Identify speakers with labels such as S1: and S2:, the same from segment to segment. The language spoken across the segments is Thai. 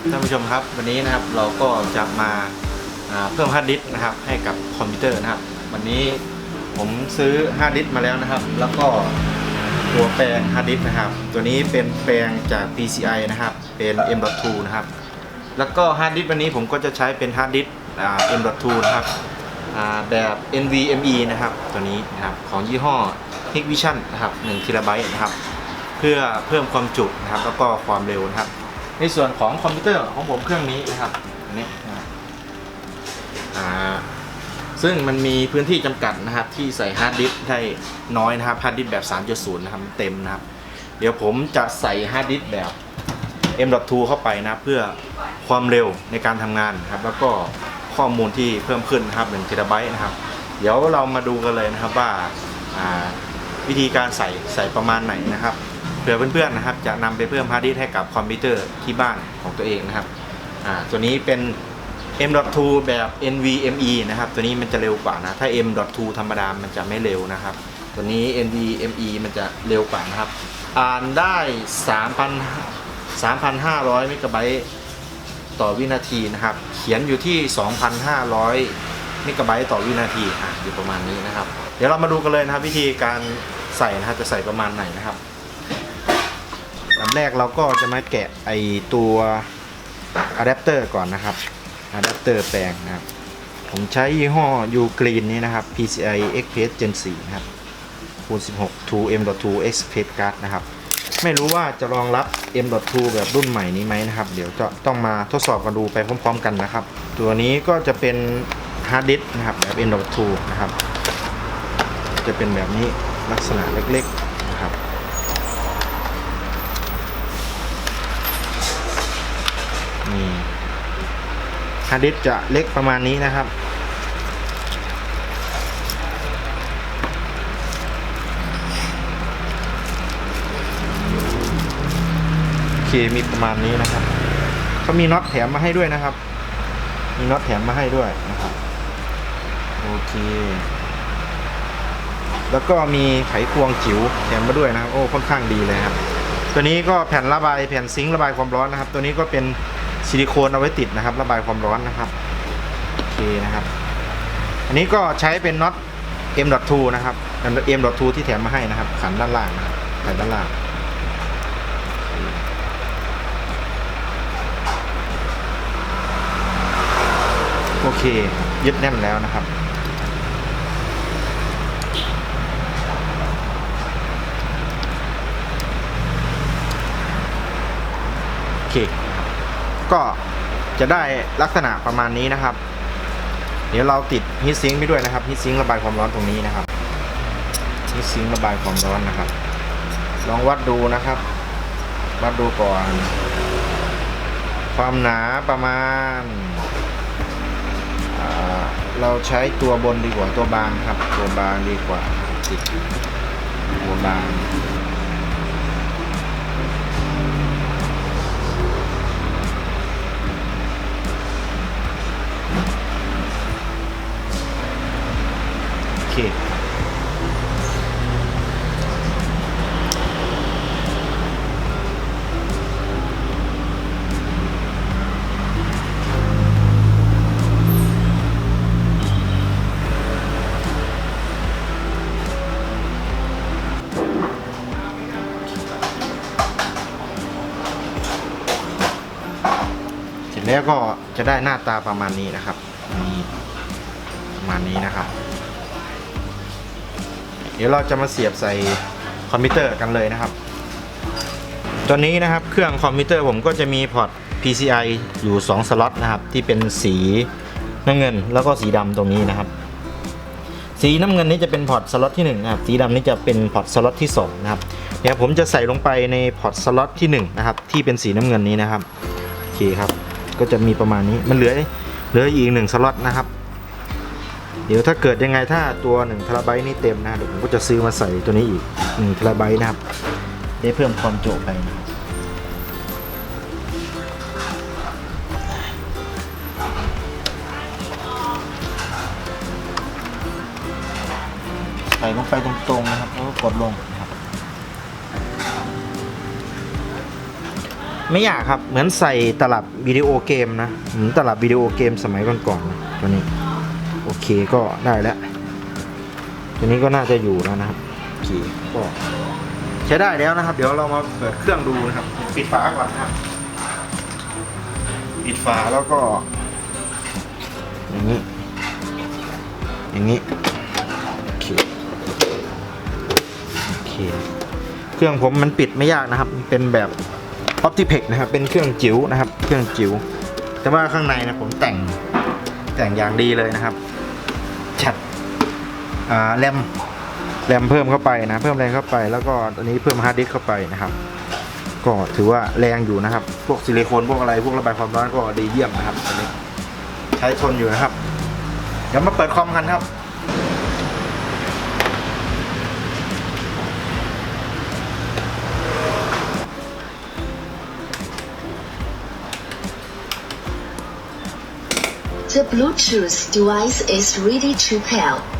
S1: ท่านผู้ชมครับ วันนี้นะครับเราก็จะมาเพิ่มฮาร์ดดิสก์นะครับ ให้กับคอมพิวเตอร์นะครับ วันนี้ผมซื้อฮาร์ดดิสก์มาแล้วนะครับ แล้วก็ตัวแปลงฮาร์ดดิสก์นะครับ ตัวนี้เป็นแปลงจาก PCI นะครับ เป็น M.2 นะครับ แล้วก็ฮาร์ดดิสก์วันนี้ผมก็จะใช้เป็นฮาร์ดดิสก์ M.2 นะครับแบบ NVMe นะครับ ตัวนี้นะครับของยี่ห้อ Hikvision นะครับ1 t b นะครับ เพื่อเพิ่มความจุนะครับ แล้วก็ความเร็วนะครับ ในส่วนของคอมพิวเตอร์ของผมเครื่องนี้นะครับอันนี้นะซึ่งมันมีพื้นที่จำกัดนะครับ ที่ใส่ฮาร์ดดิสก์ได้น้อยนะครับฮาร์ดดิสก์แบบ 3.0 นะครับเต็มนะครับ เดี๋ยวผมจะใส่ฮาร์ดดิสก์แบบ M.2 เข้าไปนะเพื่อความเร็วในการทำงานนะครับ แล้วก็ข้อมูลที่เพิ่มขึ้นนะครับ1 t b นะครับ เดี๋ยวเรามาดูกันเลยนะครับว่าวิธีการใส่ใส่ประมาณไหนนะครับ ผื่อเพื่อนๆนะครับ จะนำไปเพิ่มฮาร์ดดิสก์ให้กับคอมพิวเตอร์ที่บ้านของตัวเองนะครับอ่าตัวนี้เป็น M.2 แบบ NVMe นะครับ ตัวนี้มันจะเร็วกว่านะ ถ้า M.2 ธรรมดา มันจะไม่เร็วนะครับ ตัวนี้ NVMe มันจะเร็วกว่านะครับ อ่านได้ 3,000 3,500เมกะไบต์ต่อวินาทีนะครับ เขียนอยู่ที่ 2,500เมกะไบต์ต่อวินาทีอะอยู่ประมาณนี้นะครับ เดี๋ยวเรามาดูกันเลยนะครับ วิธีการใส่นะครับจะใส่ประมาณไหนนะครับ ลำแรกเราก็จะมาแกะไอตัวอะแดปเตอร์ก่อนนะครับอะแดปเตอร์แปลงนะครับ ผมใช้ยี่ห้อ U Green นี้นะครับ PCI Express Gen 4นะครับคูณ16 2 M.2 Express Card นะครับ ไม่รู้ว่าจะรองรับ M.2 แบบรุ่นใหม่นี้ไหมนะครับ เดี๋ยวจะต้องมาทดสอบกันดูไปพร้อม ๆ กันนะครับ ตัวนี้ก็จะเป็นฮาร์ดดิสนะครับแบบ M.2 นะครับ จะเป็นแบบนี้ลักษณะเล็กๆนะครับ นี่ ฮาร์ดดิสจะเล็กประมาณนี้นะครับ โอเคมีประมาณนี้นะครับเขามีน็อตแถมมาให้ด้วยนะครับ มีน็อตแถมมาให้ด้วยนะครับ โอเค แล้วก็มีไขควงจิ๋วแถมมาด้วยนะครับ โอ้ค่อนข้างดีเลยครับ ตัวนี้ก็แผ่นระบายแผ่นซิงค์ระบายความร้อนนะครับ ตัวนี้ก็เป็น ซิลิโคนเอาไว้ติดนะครับ ระบายความร้อนนะครับโอเคนะครับ อันนี้ก็ใช้เป็นน็อต M.2 นะครับ M.2 ที่แถมมาให้นะครับ ขันด้านล่างนะครับขันด้านล่างโอเค ยึดแน่นแล้วนะครับ โอเค ก็จะได้ลักษณะประมาณนี้นะครับ เดี๋ยวเราติดฮีทซิงค์ไปด้วยนะครับฮีทซิงค์ระบายความร้อนตรงนี้นะครับฮีทซิงค์ระบายความร้อนนะครับ ลองวัดดูนะครับ วัดดูก่อน ความหนาประมาณเราใช้ตัวบนดีกว่าตัวบางครับ ตัวบางดีกว่าติดตัวบาง แล้วก็จะได้หน้าตาประมาณนี้นะครับนี่ประมาณนี้นะครับ เดี๋ยวเราจะมาเสียบใส่คอมพิวเตอร์กันเลยนะครับตัวนี้นะครับเครื่องคอมพิวเตอร์ผมก็จะมีพอร์ต PCI อยู่ 2 สล็อตนะครับ ที่เป็นสีน้ำเงินแล้วก็สีดำตรงนี้นะครับ สีน้ำเงินนี้จะเป็นพอร์ตสล็อตที่1นะครับ สีดำนี้จะเป็นพอร์ตสล็อตที่2นะครับ เดี๋ยวผมจะใส่ลงไปในพอร์ตสล็อตที่1นะครับ ที่เป็นสีน้ำเงินนี้นะครับ โอเคครับ ก็จะมีประมาณนี้ มันเหลือเหลืออีกหนึ่งสล็อตนะครับ เดี๋ยวถ้าเกิดยังไงถ้าตัว1ทราไบต์นี่เต็มนะเดี๋ยวผมก็จะซื้อมาใส่ตัวนี้อีก1ทราไบต์นะครับ ได้เพิ่มความจุไปนะครับใส่ลงไปตรงๆนะครับแล้วก็กดลงนะครับไม่ยากครับเหมือนใส่ตลับวิดีโอเกมนะเหมือนตลับวิดีโอเกมสมัยก่อนๆนะตัวนี้ โอเคก็ได้แล้วตัวนี้ก็น่าจะอยู่แล้วนะครับโอเคก็ใช้ได้แล้วนะครับ เดี๋ยวเรามาเปิดเครื่องดูนะครับ ปิดฝาก่อนนะครับปิดฝาแล้วก็ อย่างนี้ อย่างนี้โอเคโอเค เครื่องผมมันปิดไม่ยากนะครับ เป็นแบบ o p t i p e x นะครับ เป็นเครื่องจิ๋วนะครับ เครื่องจิ๋วแต่ว่าข้างในนะผมแต่งแต่งอย่างดีเลยนะครับ แรมแรมเพิ่มเข้าไปนะเพิ่มแรงเข้าไป แล้วก็ตัวนี้เพิ่มฮาร์ดดิสก์เข้าไปนะครับ ก็ถือว่าแรงอยู่นะครับ พวกซิลิโคนพวกอะไรพวกระบายความร้อนก็ดีเยี่ยมนะครับตัวนี้ใช้ทนอยู่นะครับ เดี๋ยวมาเปิดคอมกันครับ
S2: The Bluetooth device is ready to pair.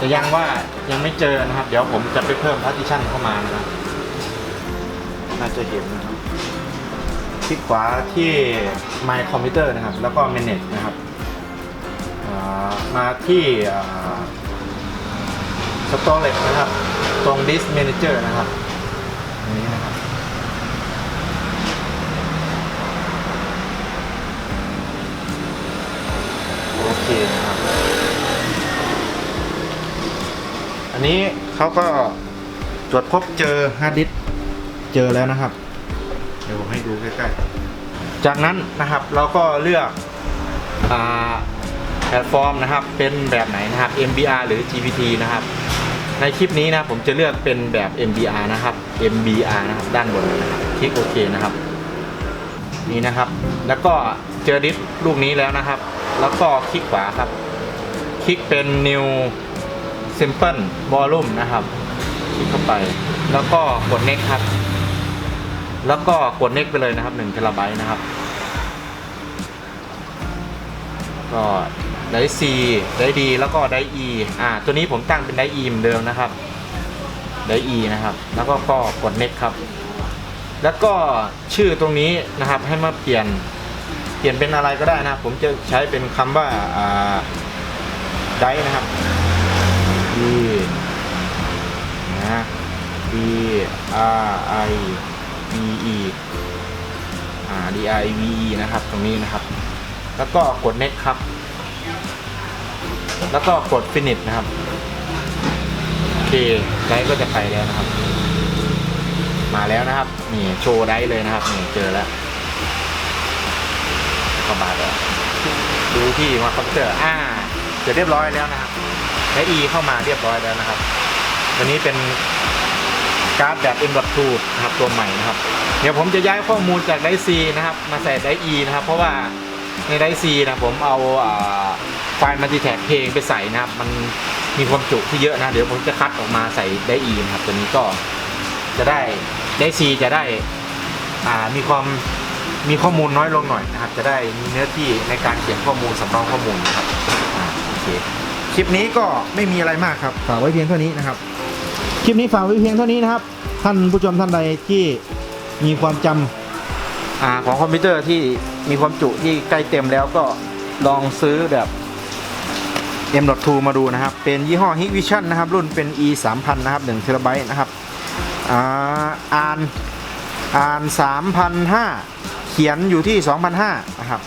S1: แต่ยังว่ายังไม่เจอนะครับ เดี๋ยวผมจะไปเพิ่มพาร์ติชันเข้ามานะครับน่าจะเห็นนะครับคลิกขวาที่ My Computer นะครับ แล้วก็ Manage นะครับมาที่ Storage นะครับ ตรง Disk Manager นะครับนี้นะครับ โอเคครับ อั นนี้เขาก็ตรวจพบเจอฮาร์ดดิสก์เจอแล้วนะครับ เดี๋ยวผมให้ดูใกล้ๆ จากนั้นนะครับเราก็เลือกอแพลตฟอร์มนะครับ เป็นแบบไหนนะครับ MBR หรือ GPT นะครับ ในคลิปนี้นะผมจะเลือกเป็นแบบ MBR นะครับ MBR นะครับด้านบนนะครับคลิกโอเคนะครับ นี่นะครับ แล้วก็เจอดิสลูกนี้แล้วนะครับ แล้วก็คลิกขวาครับ คลิกเป็น new simple volume นะครับ คลิกเข้าไป แล้วก็กด next ครับ แล้วก็กด next ไปเลยนะครับ1 t b นะครับ ก็ได้ C ได้ D แล้วก็ได้ E อ่า ตัวนี้ผมตั้งเป็นได้ E เหมือนเดิมนะครับได้ E นะครับ แล้วก็ก็กด next ครับ แล้วก็ชื่อตรงนี้นะครับให้มาเปลี่ยน เปลี่ยนเป็นอะไรก็ได้นะครับ ผมจะใช้เป็นคำว่าอ่าได้นะครับ นะ D R I V E อ่า D R I V E นะครับ ตรงนี้นะครับ แล้วก็กด next ครับ แล้วก็กด finish นะครับ โอเคไดก็จะไปแล้วนะครับ มาแล้วนะครับ นี่โชว์ได้เลยนะครับ นี่เจอแล้วเข้ามาแล้วดูที่มาคอมพิวเตอร์อ่าเสร็จเรียบร้อยแล้วนะครับ และ E เข้ามาเรียบร้อยแล้วนะครับ ตัวนี้เป็นการ์ดแบบ M.2 นะครับตัวใหม่นะครับ เดี๋ยวผมจะย้ายข้อมูลจากไดซี นะครับ มาใส่ได E นะครับ เพราะว่าในไดซีนะผมเอาไฟล์มัลติแท็กเพลงไปใส่นะครับ มันมีความจุที่เยอะนะ เดี๋ยวผมจะคัดออกมาใส่ได E นะครับ ตัวนี้ก็จะได้ได้ซีจะได้มีความมีข้อมูลน้อยลงหน่อยนะครับ จะได้มีเนื้อที่ในการเขียนข้อมูลสำรองข้อมูลนะครับอโอเค คลิปนี้ก็ไม่มีอะไรมากครับฝากไว้เพียงเท่านี้นะครับ คลิปนี้ฝากไว้เพียงเท่านี้นะครับ ท่านผู้ชมท่านใดที่มีความจำอ่าของคอมพิวเตอร์ที่มีความจุที่ใกล้เต็มแล้วก็ลองซื้อแบบ M.2 มาดูนะครับ เป็นยี่ห้อ Hikvision นะครับ รุ่นเป็น E 3000นะครับ1 t b นะครับอ่าอ่านอ่าน3,500เขียนอยู่ที่2,500นะครับ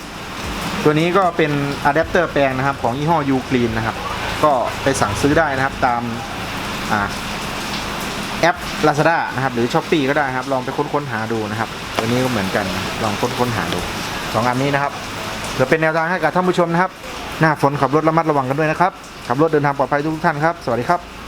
S1: ตัวนี้ก็เป็นอะแดปเตอร์แปลงนะครับ ของยี่ห้อ u g r e e n นะครับ ก็ไปสั่งซื้อได้นะครับตามอาแอป Lazada นะครับหรือ s h อ p e e ก็ได้ครับ ลองไปค้นๆหาดูนะครับตัวนี้ก็เหมือนกันลองค้นๆหาดูสองอันนี้นะครับเพื่อเป็นแนวทางให้กับท่านผู้ชมนะครับ หน้าฝนขับรถระมัดระวังกันด้วยนะครับขับรถเดินทางปลอดภัยทุกท่านครับ สวัสดีครับ